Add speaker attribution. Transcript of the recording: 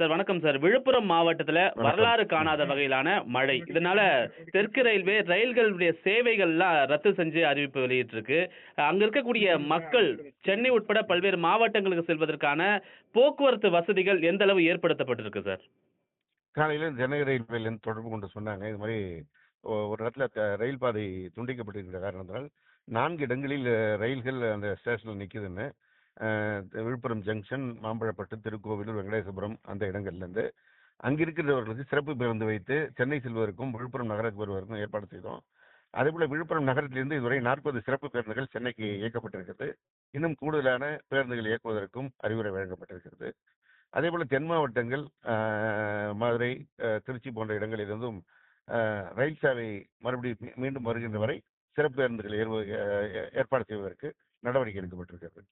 Speaker 1: Sir வணக்கம் sir. Villupuram மாவட்டத்துல வரலாறு காணாத வகையிலான மழை. இதனால தெற்கு ரயில்வே ரயில்களுடைய சேவைகள்லாம் ரத்து செஞ்சு அறிவிப்பு வெளியிட்டிருக்கு. அங்க இருக்கக்கூடிய மக்கள் சென்னை உட்பட பல்வேறு மாவட்டங்களுக்கு செல்வதற்கான போக்குவரத்து வசதிகள் எந்த அளவு ஏற்படுத்தப்பட்டிருக்கு சார்?
Speaker 2: காலையில் சென்னை ரயில்வேலேருந்து தொடர்பு கொண்டு சொன்னாங்க. இது மாதிரி ஒரு இடத்துல ரயில் பாதை துண்டிக்கப்பட்டிருக்கிற காரணத்தினால் நான்கு இடங்களில் ரயில்கள் அந்த ஸ்டேஷனில் நிற்குதுன்னு அஹ், விழுப்புரம் ஜங்ஷன் மாம்பழப்பட்டு திருக்கோவிலூர் வெங்கடேசபுரம் அந்த இடங்கள்லேருந்து அங்கே இருக்கிறவர்களுக்கு சிறப்பு பேருந்து வைத்து சென்னை செல்வதற்கும் விழுப்புரம் நகரத்துக்கு வருவதற்கும் ஏற்பாடு செய்தோம். அதேபோல் விழுப்புரம் நகரத்திலிருந்து இதுவரை நாற்பது சிறப்பு பேருந்துகள் சென்னைக்கு இயக்கப்பட்டிருக்கிறது. இன்னும் கூடுதலான பேருந்துகள் இயக்குவதற்கும் அறிவுரை வழங்கப்பட்டிருக்கிறது. அதேபோல் தென் மாவட்டங்கள் மதுரை திருச்சி போன்ற இடங்களிலிருந்தும் ரயில் சேவை மறுபடியும் மீண்டும் வருகின்ற வரை சிறப்பு பேருந்துகள் ஏற்பாடு செய்வதற்கு நடவடிக்கை எடுக்கப்பட்டிருக்கிறது.